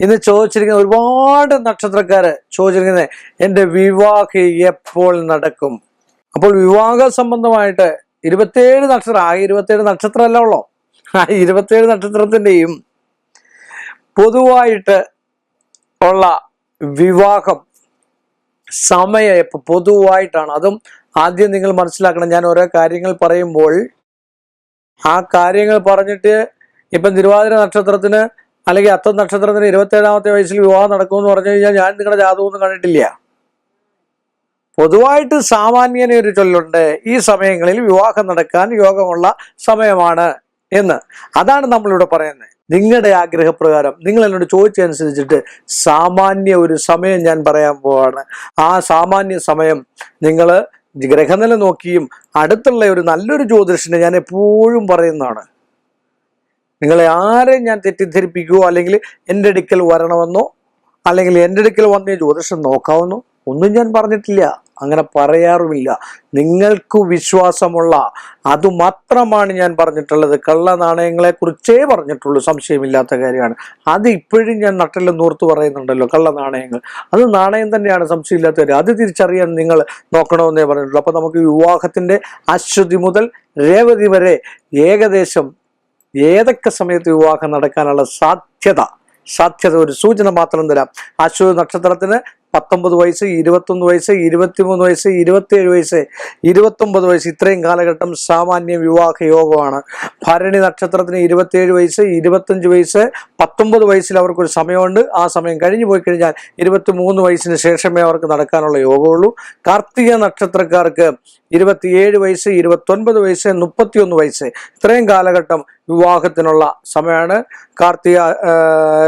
ഇന്ന് ചോദിച്ചിരിക്കുന്ന ഒരുപാട് നക്ഷത്രക്കാര് ചോദിച്ചിരിക്കുന്നത് എന്റെ വിവാഹം എപ്പോൾ നടക്കും? അപ്പോൾ വിവാഹ സംബന്ധമായിട്ട് ഇരുപത്തേഴ് നക്ഷത്രം ആ ഇരുപത്തേഴ് നക്ഷത്രമല്ല ഉള്ളോ. ആ ഇരുപത്തേഴ് നക്ഷത്രത്തിന്റെയും പൊതുവായിട്ട് ഉള്ള വിവാഹം സമയം ഇപ്പൊ പൊതുവായിട്ടാണ്. അതും ആദ്യം നിങ്ങൾ മനസ്സിലാക്കണം. ഞാൻ ഓരോ കാര്യങ്ങൾ പറയുമ്പോൾ ആ കാര്യങ്ങൾ പറഞ്ഞിട്ട് ഇപ്പം തിരുവാതിര നക്ഷത്രത്തിന് അല്ലെങ്കിൽ അത്ത നക്ഷത്രത്തിന് ഇരുപത്തേഴാമത്തെ വയസ്സിൽ വിവാഹം നടക്കുമെന്ന് പറഞ്ഞു കഴിഞ്ഞാൽ ഞാൻ നിങ്ങളുടെ ജാതകമൊന്നും കണ്ടിട്ടില്ല. പൊതുവായിട്ട് സാമാന്യനെ ഒരു ചൊല്ലുണ്ട് ഈ സമയങ്ങളിൽ വിവാഹം നടക്കാൻ യോഗമുള്ള സമയമാണ് എന്ന്. അതാണ് നമ്മളിവിടെ പറയുന്നത്. നിങ്ങളുടെ ആഗ്രഹപ്രകാരം നിങ്ങൾ എന്നോട് ചോദിച്ചതനുസരിച്ചിട്ട് സാമാന്യ ഒരു സമയം ഞാൻ പറയാൻ പോവാണ്. ആ സാമാന്യ സമയം നിങ്ങൾ ഗ്രഹനില നോക്കിയും അടുത്തുള്ള ഒരു നല്ലൊരു ജ്യോതിഷനെ ഞാൻ എപ്പോഴും പറയുന്നതാണ്. നിങ്ങളെ ആരെയും ഞാൻ തെറ്റിദ്ധരിപ്പിക്കുകയോ അല്ലെങ്കിൽ എന്റെ അടുക്കൽ വരണമെന്നോ അല്ലെങ്കിൽ എന്റെ അടുക്കൽ വന്ന് ജ്യോതിഷം നോക്കാമെന്നോ ഒന്നും ഞാൻ പറഞ്ഞിട്ടില്ല. അങ്ങനെ പറയാറുമില്ല. നിങ്ങൾക്ക് വിശ്വാസമുള്ള അതുമാത്രമാണ് ഞാൻ പറഞ്ഞിട്ടുള്ളത്. കള്ള നാണയങ്ങളെ കുറിച്ചേ പറഞ്ഞിട്ടുള്ളൂ. സംശയമില്ലാത്ത കാര്യമാണ്. അത് ഇപ്പോഴും ഞാൻ നട്ടൽ നൂർത്ത് പറയുന്നുണ്ടല്ലോ കള്ള നാണയങ്ങൾ. അത് നാണയം തന്നെയാണ്. സംശയമില്ലാത്ത കാര്യം. അത് തിരിച്ചറിയാൻ നിങ്ങൾ നോക്കണമെന്നേ പറഞ്ഞിട്ടുള്ളൂ. അപ്പോൾ നമുക്ക് വിവാഹത്തിന്റെ അശ്വതി മുതൽ രേവതി വരെ ഏകദേശം ഏതൊക്കെ സമയത്ത് വിവാഹം നടക്കാനുള്ള സാധ്യത? സാധ്യത ഒരു സൂചന മാത്രം തരാം. അശ്വതി നക്ഷത്രത്തിന് പത്തൊമ്പത് വയസ്സ് ഇരുപത്തൊന്ന് വയസ്സ് ഇരുപത്തിമൂന്ന് വയസ്സ് ഇരുപത്തിയേഴ് വയസ്സ് ഇരുപത്തൊമ്പത് വയസ്സ് ഇത്രയും കാലഘട്ടം സാമാന്യ വിവാഹ യോഗമാണ്. ഭരണി നക്ഷത്രത്തിന് ഇരുപത്തിയേഴ് വയസ്സ് ഇരുപത്തഞ്ച് വയസ്സ് പത്തൊമ്പത് വയസ്സിൽ അവർക്കൊരു സമയമുണ്ട്. ആ സമയം കഴിഞ്ഞു പോയി കഴിഞ്ഞാൽ ഇരുപത്തി മൂന്ന് വയസ്സിന് ശേഷമേ അവർക്ക് നടക്കാനുള്ള യോഗമുള്ളൂ. കാർത്തിക നക്ഷത്രക്കാർക്ക് ഇരുപത്തിയേഴ് വയസ്സ് ഇരുപത്തൊൻപത് വയസ്സ് മുപ്പത്തിയൊന്ന് വയസ്സ് ഇത്രയും കാലഘട്ടം വിവാഹത്തിനുള്ള സമയമാണ്. കാർത്തിക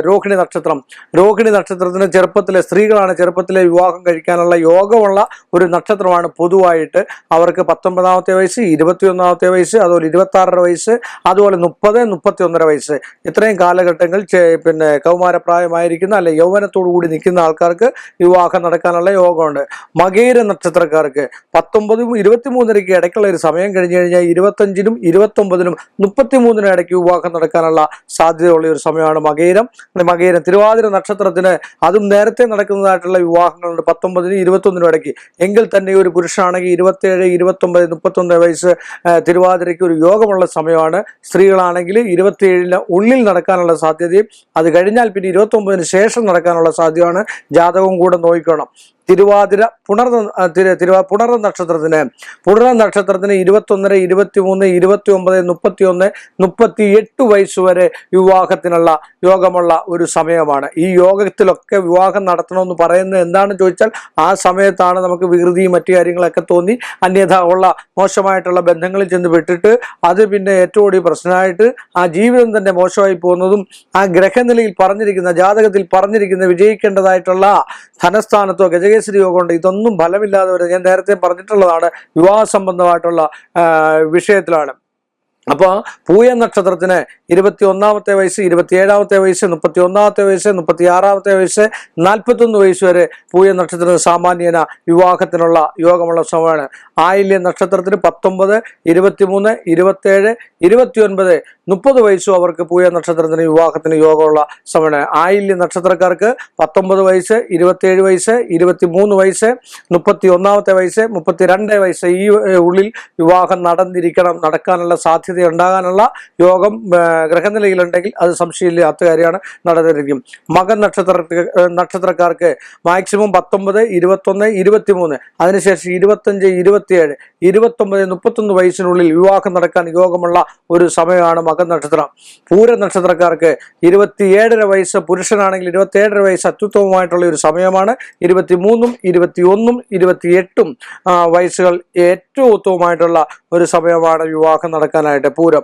രോഹിണി നക്ഷത്രം. രോഹിണി നക്ഷത്രത്തിന് ചെറുപ്പത്തിലെ സ്ത്രീകളാണ് ചെറുപ്പത്തിലെ വിവാഹം കഴിക്കാനുള്ള യോഗമുള്ള ഒരു നക്ഷത്രമാണ് പൊതുവായിട്ട്. അവർക്ക് പത്തൊമ്പതാമത്തെ വയസ്സ് ഇരുപത്തിയൊന്നാമത്തെ വയസ്സ് അതുപോലെ ഇരുപത്തി ആറര വയസ്സ് അതുപോലെ മുപ്പത് മുപ്പത്തി ഒന്നര വയസ്സ്. ഇത്രയും കാലഘട്ടങ്ങൾ പിന്നെ കൗമാരപ്രായമായിരിക്കുന്ന അല്ലെ യൗവനത്തോടു കൂടി നിൽക്കുന്ന ആൾക്കാർക്ക് വിവാഹം നടക്കാനുള്ള യോഗമുണ്ട്. മകേര നക്ഷത്രക്കാർക്ക് പത്തൊമ്പതും ഇരുപത്തിമൂന്നരയ്ക്ക് ഇടയ്ക്കുള്ള ഒരു സമയം കഴിഞ്ഞു കഴിഞ്ഞാൽ ഇരുപത്തഞ്ചിനും ഇരുപത്തൊമ്പതിനും മുപ്പത്തിമൂന്നിനും ഇടയ്ക്ക് വിവാഹം നടക്കാനുള്ള സാധ്യതയുള്ള ഒരു സമയമാണ് മകേരം. മകേരം തിരുവാതിര നക്ഷത്രത്തിന് അതും നേരത്തെ നടക്കുന്നതായിട്ടുള്ള വിവാഹങ്ങളുണ്ട്. പത്തൊമ്പതിനും ഇരുപത്തൊന്നിനും ഇടയ്ക്ക്. എങ്കിൽ തന്നെ ഒരു പുരുഷനാണെങ്കിൽ ഇരുപത്തേഴ് ഇരുപത്തൊമ്പത് മുപ്പത്തൊന്ന് വയസ്സ് തിരുവാതിരയ്ക്ക് ഒരു യോഗമുള്ള സമയമാണ്. സ്ത്രീകളാണെങ്കിൽ ഇരുപത്തിയേഴിന് ഉള്ളിൽ നടക്കാനുള്ള സാധ്യതയും അത് കഴിഞ്ഞാൽ പിന്നെ ഇരുപത്തൊമ്പതിന് ശേഷം നടക്കാനുള്ള സാധ്യതയാണ് ജാതകവും കൂടെ നോക്കണം തിരുവാതിര പുണർ തിരു പുണർ നക്ഷത്രത്തിന് പുണർ നക്ഷത്രത്തിന് ഇരുപത്തൊന്നര ഇരുപത്തിമൂന്ന് ഇരുപത്തി ഒമ്പത് മുപ്പത്തി ഒന്ന് മുപ്പത്തി എട്ട് വയസ്സ് വരെ വിവാഹത്തിനുള്ള യോഗമുള്ള ഒരു സമയമാണ്. ഈ യോഗത്തിലൊക്കെ വിവാഹം നടത്തണമെന്ന് പറയുന്നത് എന്താണെന്ന് ചോദിച്ചാൽ ആ സമയത്താണ് നമുക്ക് വികൃതിയും മറ്റു കാര്യങ്ങളൊക്കെ തോന്നി. അന്യഥ ഉള്ള മോശമായിട്ടുള്ള ബന്ധങ്ങളിൽ ചെന്ന് വിട്ടിട്ട് അത് പിന്നെ ഏറ്റവും കൂടി പ്രശ്നമായിട്ട് ആ ജീവിതം തന്നെ മോശമായി പോകുന്നതും ആ ഗ്രഹനിലയിൽ പറഞ്ഞിരിക്കുന്ന ജാതകത്തിൽ പറഞ്ഞിരിക്കുന്ന വിജയിക്കേണ്ടതായിട്ടുള്ള ധനസ്ഥാനത്തോ ഗജകേസരി യോഗമുണ്ട് ഇതൊന്നും ഫലമില്ലാതെ വരുന്നത് ഞാൻ നേരത്തെ പറഞ്ഞിട്ടുള്ളതാണ് വിവാഹ സംബന്ധമായിട്ടുള്ള വിഷയത്തിലാണ്. അപ്പോൾ പൂയ നക്ഷത്രത്തിന് ഇരുപത്തി ഒന്നാമത്തെ വയസ്സ് ഇരുപത്തി ഏഴാമത്തെ വയസ്സ് മുപ്പത്തി ഒന്നാമത്തെ വയസ്സ് മുപ്പത്തി ആറാമത്തെ വയസ്സ് നാൽപ്പത്തൊന്ന് വയസ്സ് വരെ പൂയ നക്ഷത്രത്തിന് സാമാന്യന വിവാഹത്തിനുള്ള യോഗമുള്ള സമയമാണ്. ആയില്യ നക്ഷത്രത്തിന് പത്തൊമ്പത് ഇരുപത്തിമൂന്ന് ഇരുപത്തേഴ് ഇരുപത്തിയൊൻപത് മുപ്പത് വയസ്സും അവർക്ക് പൂയ നക്ഷത്രത്തിന് വിവാഹത്തിന് യോഗമുള്ള സമയമാണ്. ആയില്യ നക്ഷത്രക്കാർക്ക് പത്തൊമ്പത് വയസ്സ് ഇരുപത്തിയേഴ് വയസ്സ് ഇരുപത്തിമൂന്ന് വയസ്സ് മുപ്പത്തി ഒന്നാമത്തെ വയസ്സ് മുപ്പത്തിരണ്ട് വയസ്സ് ഈ ഉള്ളിൽ വിവാഹം നടന്നിരിക്കണം നടക്കാനുള്ള സാധ്യത ഉണ്ടാകാനുള്ള യോഗം ഗ്രഹനിലയിലുണ്ടെങ്കിൽ അത് സംശയമില്ലാത്ത കാര്യമാണ് നടന്നിരിക്കും. മകൻ നക്ഷത്ര നക്ഷത്രക്കാർക്ക് മാക്സിമം പത്തൊമ്പത് ഇരുപത്തൊന്ന് ഇരുപത്തിമൂന്ന് അതിനുശേഷം ഇരുപത്തഞ്ച് ഇരുപത്തിയേഴ് ഇരുപത്തൊമ്പത് മുപ്പത്തൊന്ന് വയസ്സിനുള്ളിൽ വിവാഹം നടക്കാൻ യോഗമുള്ള ഒരു സമയമാണ് മകൻ നക്ഷത്രം. പൂര നക്ഷത്രക്കാർക്ക് ഇരുപത്തിയേഴര വയസ്സ് പുരുഷനാണെങ്കിൽ ഇരുപത്തിയേഴര വയസ്സ് അത്യുത്തമമായിട്ടുള്ള ഒരു സമയമാണ്. ഇരുപത്തിമൂന്നും ഇരുപത്തിയൊന്നും ഇരുപത്തിയെട്ടും വയസ്സുകൾ ഏറ്റവും ഉത്തമമായിട്ടുള്ള ഒരു സമയമാണ് വിവാഹം നടക്കാനായിട്ട് പൂരം.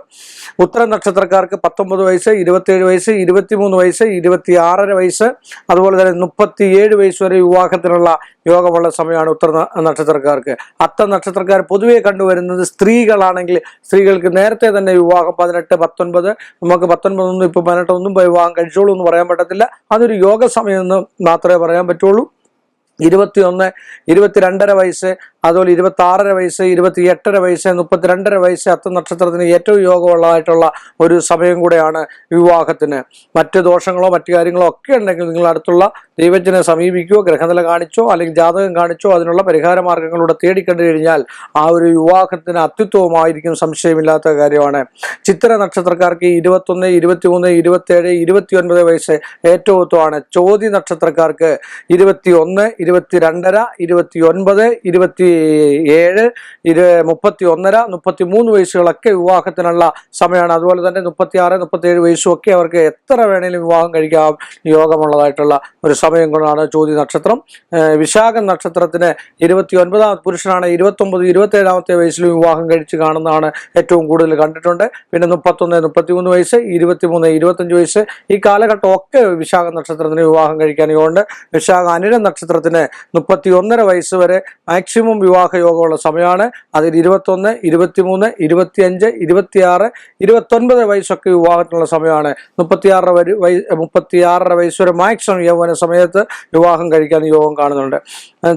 ഉത്തര നക്ഷത്രക്കാർക്ക് പത്തൊമ്പത് വയസ്സ് ഇരുപത്തിയേഴ് വയസ്സ് ഇരുപത്തിമൂന്ന് വയസ്സ് ഇരുപത്തി ആറര വയസ്സ് അതുപോലെ തന്നെ മുപ്പത്തിയേഴ് വയസ്സ് വരെ വിവാഹത്തിനുള്ള യോഗമുള്ള സമയമാണ് ഉത്തര നക്ഷത്രക്കാർക്ക്. അത്ത നക്ഷത്രക്കാർ പൊതുവേ കണ്ടുവരുന്നത് സ്ത്രീകളാണെങ്കിൽ സ്ത്രീകൾക്ക് നേരത്തെ തന്നെ വിവാഹം പതിനെട്ട് പത്തൊൻപത് നമുക്ക് പത്തൊൻപതൊന്നും ഇപ്പം പതിനെട്ടൊന്നും വിവാഹം കഴിച്ചോളൂ എന്ന് പറയാൻ പറ്റത്തില്ല. അതൊരു യോഗ സമയം എന്ന് മാത്രമേ പറയാൻ പറ്റുള്ളൂ. ഇരുപത്തിയൊന്ന് ഇരുപത്തിരണ്ടര വയസ്സ് അതുപോലെ ഇരുപത്തി ആറര വയസ്സ് ഇരുപത്തി എട്ടര വയസ്സ് മുപ്പത്തിരണ്ടര വയസ്സ് അത്ത നക്ഷത്രത്തിന് ഏറ്റവും യോഗമുള്ളതായിട്ടുള്ള ഒരു സമയം കൂടെയാണ് വിവാഹത്തിന്. മറ്റ് ദോഷങ്ങളോ മറ്റു കാര്യങ്ങളോ ഒക്കെ ഉണ്ടെങ്കിൽ നിങ്ങൾ അടുത്തുള്ള ദൈവജ്ഞനെ സമീപിക്കുകയോ ഗ്രഹനില കാണിച്ചോ അല്ലെങ്കിൽ ജാതകം കാണിച്ചോ അതിനുള്ള പരിഹാര മാർഗങ്ങളിലൂടെ തേടിക്കണ്ടു കഴിഞ്ഞാൽ ആ ഒരു വിവാഹത്തിന് അത്യുത്വമായിരിക്കും സംശയമില്ലാത്ത കാര്യമാണ്. ചിത്ര നക്ഷത്രക്കാർക്ക് ഇരുപത്തൊന്ന് ഇരുപത്തിമൂന്ന് ഇരുപത്തേഴ് ഇരുപത്തിയൊൻപത് വയസ്സ് ഏറ്റവും ഉത്തമമാണ് ചോതി നക്ഷത്രക്കാർക്ക് ഇരുപത്തി ഒന്ന് ഇരുപത്തി രണ്ടര ഇരുപത്തി ഒൻപത് ഇരുപത്തി ഏഴ് ഇത് മുപ്പത്തി ഒന്നര മുപ്പത്തി മൂന്ന് വയസ്സുകളൊക്കെ വിവാഹത്തിനുള്ള സമയമാണ്. അതുപോലെ തന്നെ മുപ്പത്തി ആറ് മുപ്പത്തി ഏഴ് വയസ്സും ഒക്കെ അവർക്ക് എത്ര വേണേലും വിവാഹം കഴിക്കാം. യോഗമുള്ളതായിട്ടുള്ള ഒരു സമയം കൊണ്ടാണ് ചോദ്യ നക്ഷത്രം. വിശാഖ നക്ഷത്രത്തിന് ഇരുപത്തി ഒൻപതാമത്തെ പുരുഷനാണ് ഇരുപത്തൊമ്പത് ഇരുപത്തേഴാമത്തെ വയസ്സിൽ വിവാഹം കഴിച്ച് കാണുന്നതാണ് ഏറ്റവും കൂടുതൽ കണ്ടിട്ടുണ്ട്. പിന്നെ മുപ്പത്തൊന്ന് മുപ്പത്തിമൂന്ന് വയസ്സ് ഇരുപത്തിമൂന്ന് ഇരുപത്തഞ്ച് വയസ്സ് ഈ കാലഘട്ടം ഒക്കെ വിശാഖ നക്ഷത്രത്തിന് വിവാഹം കഴിക്കാൻ യോഗമുണ്ട്. വിശാഖ അനിര നക്ഷത്രത്തിന് മുപ്പത്തി ഒന്നര വയസ്സ് വരെ മാക്സിമം വിവാഹ യോഗമുള്ള സമയമാണ്. അതിൽ ഇരുപത്തൊന്ന് ഇരുപത്തിമൂന്ന് ഇരുപത്തിയഞ്ച് ഇരുപത്തിയാറ് ഇരുപത്തൊൻപത് വയസ്സൊക്കെ വിവാഹത്തിനുള്ള സമയമാണ്. മുപ്പത്തിയാറര വയ മുപ്പത്തിയാറര വയസ്സ് വരെ മാക്സിമം യൗവന സമയത്ത് വിവാഹം കഴിക്കാൻ യോഗം കാണുന്നുണ്ട്.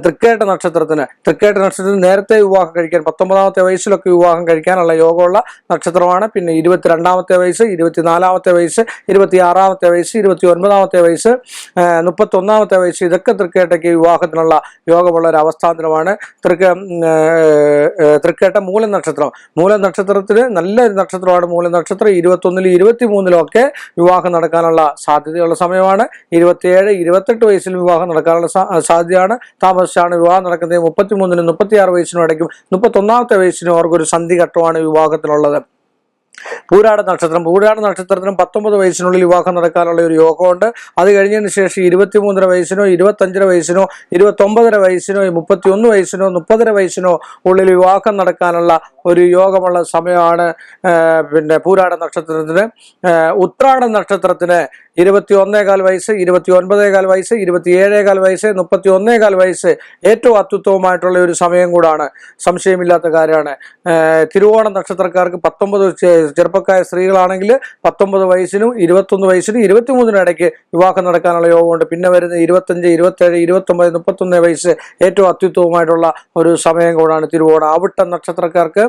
തൃക്കേട്ട നക്ഷത്രത്തിന് തൃക്കേട്ട നക്ഷത്രത്തിന് നേരത്തെ വിവാഹം കഴിക്കാൻ പത്തൊമ്പതാമത്തെ വയസ്സിലൊക്കെ വിവാഹം കഴിക്കാനുള്ള യോഗമുള്ള നക്ഷത്രമാണ്. പിന്നെ ഇരുപത്തിരണ്ടാമത്തെ വയസ്സ് ഇരുപത്തിനാലാമത്തെ വയസ്സ് ഇരുപത്തിയാറാമത്തെ വയസ്സ് ഇരുപത്തി ഒൻപതാമത്തെ വയസ്സ് മുപ്പത്തൊന്നാമത്തെ വയസ്സ് ഇതൊക്കെ തൃക്കേട്ടയ്ക്ക് വിവാഹത്തിനുള്ള യോഗമുള്ള ഒരു അവസ്ഥാന്തരമാണ്. തൃക്ക ഏഹ്, തൃക്കേട്ട മൂലം നക്ഷത്രം. മൂലം നക്ഷത്രത്തിന് നല്ലൊരു നക്ഷത്രമാണ് മൂലം നക്ഷത്രം. ഇരുപത്തൊന്നിലും ഇരുപത്തി മൂന്നിലും ഒക്കെ വിവാഹം നടക്കാനുള്ള സാധ്യതയുള്ള സമയമാണ്. ഇരുപത്തിയേഴ് ഇരുപത്തെട്ട് വയസ്സിൽ വിവാഹം നടക്കാനുള്ള സാധ്യതയാണ്. താമസിച്ചാണ് വിവാഹം നടക്കുന്നത്. മുപ്പത്തിമൂന്നിനും മുപ്പത്തിയാറ് വയസ്സിനും ഇടയ്ക്കും മുപ്പത്തൊന്നാമത്തെ വയസ്സിനും അവർക്കൊരു സന്ധിഘട്ടമാണ് വിവാഹത്തിനുള്ളത്. പൂരാട നക്ഷത്രം. പൂരാട നക്ഷത്രത്തിനും പത്തൊമ്പത് വയസ്സിനുള്ളിൽ വിവാഹം നടക്കാനുള്ള ഒരു യോഗമുണ്ട്. അത് കഴിഞ്ഞതിന് ശേഷം ഇരുപത്തിമൂന്നര വയസ്സിനോ ഇരുപത്തഞ്ചര വയസ്സിനോ ഇരുപത്തൊമ്പതര വയസ്സിനോ മുപ്പത്തിയൊന്ന് വയസ്സിനോ മുപ്പതര വയസ്സിനോ ഉള്ളിൽ വിവാഹം നടക്കാനുള്ള ഒരു യോഗമുള്ള സമയമാണ് പിന്നെ പൂരാട നക്ഷത്രത്തിന്. ഉത്രാട നക്ഷത്രത്തിന് ഇരുപത്തി ഒന്നേകാൽ വയസ്സ് ഇരുപത്തി ഒൻപതേകാൽ വയസ്സ് ഇരുപത്തി ഏഴേകാൽ വയസ്സ് മുപ്പത്തി ഒന്നേകാൽ വയസ്സ് ഏറ്റവും അത്യുത്തമമായിട്ടുള്ള ഒരു സമയം കൂടാണ്. സംശയമില്ലാത്ത കാര്യമാണ്. തിരുവോണം നക്ഷത്രക്കാർക്ക് പത്തൊമ്പത് ചെ- ചെറുപ്പക്കായ സ്ത്രീകളാണെങ്കിൽ പത്തൊമ്പത് വയസ്സിനും ഇരുപത്തൊന്ന് വയസ്സിനും ഇരുപത്തിമൂന്നിനും ഇടയ്ക്ക് വിവാഹം നടക്കാനുള്ള യോഗമുണ്ട്. പിന്നെ വരുന്ന ഇരുപത്തഞ്ച് ഇരുപത്തേഴ് ഇരുപത്തൊമ്പത് മുപ്പത്തൊന്ന് വയസ്സ് ഏറ്റവും അത്യുത്തമമായിട്ടുള്ള ഒരു സമയം കൂടാണ് തിരുവോണം. അവിട്ട നക്ഷത്രക്കാർക്ക്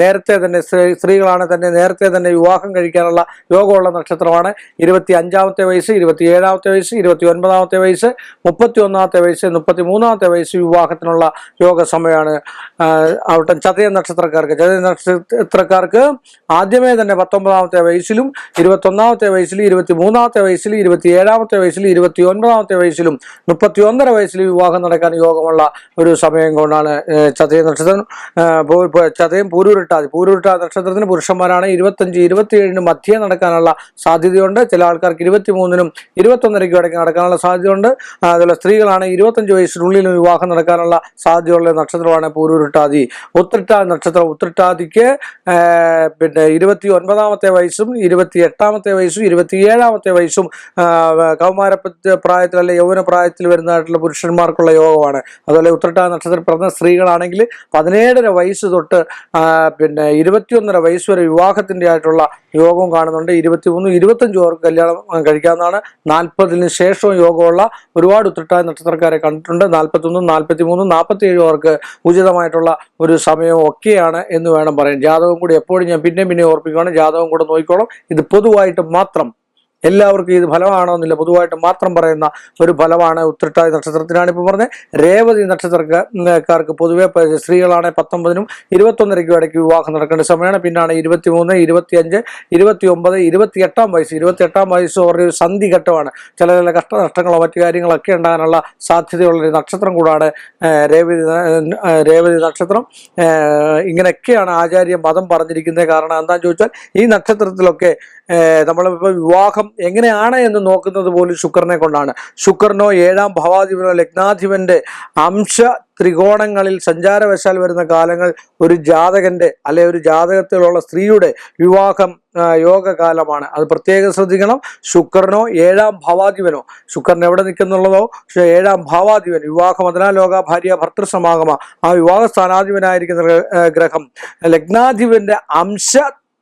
നേരത്തെ തന്നെ സ്ത്രീ സ്ത്രീകളാണ് തന്നെ നേരത്തെ തന്നെ വിവാഹം കഴിക്കാനുള്ള യോഗമുള്ള നക്ഷത്രമാണ്. ഇരുപത്തി അഞ്ചാമത്തെ വയസ്സ് ഇരുപത്തി ഏഴാമത്തെ വയസ്സ് ഇരുപത്തി ഒൻപതാമത്തെ വയസ്സ് മുപ്പത്തി ഒന്നാമത്തെ വയസ്സ് മുപ്പത്തി മൂന്നാമത്തെ വയസ്സ് വിവാഹത്തിനുള്ള യോഗ സമയമാണ് അവിടെ ചതയ നക്ഷത്രക്കാർക്ക് ചതയ നക്ഷത്രക്കാർക്ക് ആദ്യമേ തന്നെ പത്തൊമ്പതാമത്തെ വയസ്സിലും ഇരുപത്തൊന്നാമത്തെ വയസ്സിലും ഇരുപത്തി മൂന്നാമത്തെ വയസ്സിലും ഇരുപത്തി ഏഴാമത്തെ വയസ്സിലും ഇരുപത്തി ഒൻപതാമത്തെ വയസ്സിലും മുപ്പത്തി ഒന്നര വയസ്സിൽ വിവാഹം നടക്കാൻ യോഗമുള്ള ഒരു സമയം കൊണ്ടാണ് ചതയ നക്ഷത്രം ചതയം പൂരൂരിട്ടാതി. പൂരൂരിട്ടാതി നക്ഷത്രത്തിന് പുരുഷന്മാരാണ് ഇരുപത്തഞ്ച് ഇരുപത്തിയേഴിന് മധ്യേ നടക്കാനുള്ള സാധ്യതയുണ്ട്. ചില ആൾക്കാർക്ക് ഇരുപത്തി മൂന്നിനും ഇരുപത്തൊന്നരയ്ക്കും ഇടയ്ക്ക് നടക്കാനുള്ള സാധ്യതയുണ്ട്. അതുപോലെ സ്ത്രീകളാണ് ഇരുപത്തഞ്ച് വയസ്സിനുള്ളിലും വിവാഹം നടക്കാനുള്ള സാധ്യതയുള്ള നക്ഷത്രമാണ് പൂരൂരുട്ടാതി. ഉത്രട്ടാതി നക്ഷത്രം ഉത്രട്ടാതിക്ക് പിന്നെ ഇരുപത്തി ഒൻപതാമത്തെ വയസ്സും ഇരുപത്തി എട്ടാമത്തെ വയസ്സും ഇരുപത്തി ഏഴാമത്തെ വയസ്സും കൗമാര പ്രായത്തിൽ അല്ലെ യൗവന പ്രായത്തിൽ വരുന്നതായിട്ടുള്ള പുരുഷന്മാർക്കുള്ള യോഗമാണ്. അതുപോലെ ഉത്രട്ടാതി നക്ഷത്രത്തിൽ പിറന്ന സ്ത്രീകളാണെങ്കിൽ പതിനേഴര വയസ്സ് തൊട്ട് പിന്നെ ഇരുപത്തിയൊന്നര വയസ്സ് വരെ വിവാഹത്തിന്റെ ആയിട്ടുള്ള യോഗവും കാണുന്നുണ്ട്. ഇരുപത്തിമൂന്ന് ഇരുപത്തഞ്ച് പേർക്ക് കല്യാണം കഴിക്കാമെന്നാണ് നാൽപ്പതിന് ശേഷവും യോഗമുള്ള ഒരുപാട് ഉത്രട്ടായ നക്ഷത്രക്കാരെ കണ്ടിട്ടുണ്ട്. നാൽപ്പത്തൊന്നും നാൽപ്പത്തി മൂന്നും നാൽപ്പത്തി ഏഴും അവർക്ക് ഉചിതമായിട്ടുള്ള ഒരു സമയവും ഒക്കെയാണ് എന്ന് വേണം പറയാൻ. ജാതകം കൂടി എപ്പോഴും ഞാൻ പിന്നെ പിന്നെ ഓർപ്പിക്കുകയാണ് ജാതകം കൂടെ നോക്കിക്കോളും. ഇത് പൊതുവായിട്ട് മാത്രം എല്ലാവർക്കും ഇത് ഫലമാണോ എന്നില്ല. പൊതുവായിട്ട് മാത്രം പറയുന്ന ഒരു ഫലമാണ് ഉത്രട്ടാതി നക്ഷത്രത്തിനാണ് ഇപ്പോൾ പറഞ്ഞത്. രേവതി നക്ഷത്രക്കാർക്ക് പൊതുവെ സ്ത്രീകളാണ് പത്തൊമ്പതിനും ഇരുപത്തൊന്നരയ്ക്കും ഇടയ്ക്ക് വിവാഹം നടക്കേണ്ട സമയമാണ്. പിന്നാണ് ഇരുപത്തിമൂന്ന് ഇരുപത്തിയഞ്ച് ഇരുപത്തി ഒമ്പത് ഇരുപത്തി എട്ടാം വയസ്സ് ഇരുപത്തി എട്ടാം വയസ്സ് ഒരു സന്ധി ഘട്ടമാണ് ചില ചില കഷ്ടനഷ്ടങ്ങളോ മറ്റു കാര്യങ്ങളൊക്കെ ഉണ്ടാകാനുള്ള സാധ്യതയുള്ള ഒരു നക്ഷത്രം കൂടാണ് രേവതി രേവതി നക്ഷത്രം. ഇങ്ങനെയൊക്കെയാണ് ആചാര്യ മതം പറഞ്ഞിരിക്കുന്നത്. കാരണം എന്താണെന്ന് ചോദിച്ചാൽ ഈ നക്ഷത്രത്തിലൊക്കെ നമ്മളിപ്പോൾ വിവാഹം എങ്ങനെയാണ് എന്ന് നോക്കുന്നത് പോലും ശുക്രനെ കൊണ്ടാണ്. ശുക്രനോ ഏഴാം ഭവാധിപനോ ലഗ്നാധിപന്റെ അംശ ത്രികോണങ്ങളിൽ സഞ്ചാരവശാൽ വരുന്ന കാലങ്ങൾ ഒരു ജാതകന്റെ അല്ലെ ഒരു ജാതകത്തിലുള്ള സ്ത്രീയുടെ വിവാഹം യോഗകാലമാണ്. അത് പ്രത്യേകം ശ്രദ്ധിക്കണം. ശുക്രനോ ഏഴാം ഭാവാധിപനോ ശുക്രൻ എവിടെ നിൽക്കുന്നുള്ളതോ ഏഴാം ഭാവാധിപൻ വിവാഹം അതിനാ ലോക ഭാര്യ ഭർത്തൃസമാഗമ ആ വിവാഹ സ്ഥാനാധിപനായിരിക്കുന്ന ഗ്രഹം ലഗ്നാധിപന്റെ അംശ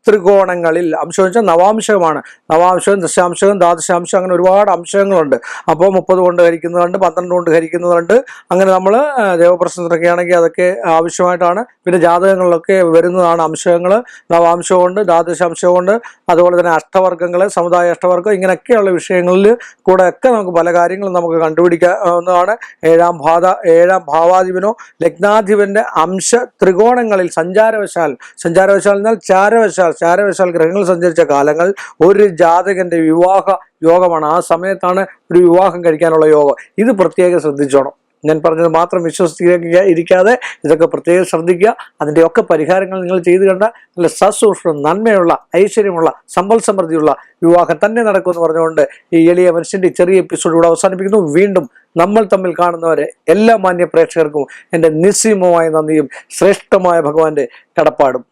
ത്രികോണങ്ങളിൽ. അംശം വെച്ചാൽ നവാംശകമാണ് നവാംശവും ദശാംശവും ദ്വാദശാംശം അങ്ങനെ ഒരുപാട് അംശങ്ങളുണ്ട്. അപ്പോൾ മുപ്പത് കൊണ്ട് ഹരിക്കുന്നതുണ്ട് പന്ത്രണ്ട് കൊണ്ട് ഹരിക്കുന്നതുണ്ട്. അങ്ങനെ നമ്മൾ ദേവപ്രശ്നത്തിനൊക്കെ ആണെങ്കിൽ അതൊക്കെ ആവശ്യമായിട്ടാണ്. പിന്നെ ജാതകങ്ങളിലൊക്കെ വരുന്നതാണ് അംശങ്ങൾ. നവാംശമുണ്ട് ദ്വാദശാംശമുണ്ട് അതുപോലെ തന്നെ അഷ്ടവർഗങ്ങൾ സമുദായ അഷ്ടവർഗം ഇങ്ങനെയൊക്കെയുള്ള വിഷയങ്ങളിൽ കൂടെ ഒക്കെ നമുക്ക് പല കാര്യങ്ങളും നമുക്ക് കണ്ടുപിടിക്കാവുന്നതാണ്. ഏഴാം ഭാത ഏഴാം ഭാവാധിപനോ ലഗ്നാധിപന്റെ അംശ ത്രികോണങ്ങളിൽ സഞ്ചാരവശാൽ. സഞ്ചാരവശാൽ എന്നാൽ ചാരവശാൽ ചാരവശാൽ ഗ്രഹങ്ങൾ സഞ്ചരിച്ച കാലങ്ങൾ ഒരു ജാതകന്റെ വിവാഹ യോഗമാണ്. ആ സമയത്താണ് ഒരു വിവാഹം കഴിക്കാനുള്ള യോഗം. ഇത് പ്രത്യേകം ശ്രദ്ധിച്ചോണം. ഞാൻ പറഞ്ഞത് മാത്രം വിശ്വസിക്കുക ഇരിക്കാതെ ഇതൊക്കെ പ്രത്യേകം ശ്രദ്ധിക്കുക. അതിന്റെയൊക്കെ പരിഹാരങ്ങൾ നിങ്ങൾ ചെയ്തു കണ്ട നല്ല സസൂക്ഷ്മം നന്മയുള്ള ഐശ്വര്യമുള്ള സമ്പൽ സമൃദ്ധിയുള്ള വിവാഹം തന്നെ നടക്കുമെന്ന് പറഞ്ഞുകൊണ്ട് ഈ എളിയ മനുഷ്യന്റെ ചെറിയ എപ്പിസോഡ് ഇവിടെ അവസാനിപ്പിക്കുന്നു. വീണ്ടും നമ്മൾ തമ്മിൽ കാണുന്നവരെ എല്ലാ മാന്യ പ്രേക്ഷകർക്കും എന്റെ നിസ്സീമമായ നന്ദിയും ശ്രേഷ്ഠമായ ഭഗവാന്റെ കടപ്പാടും.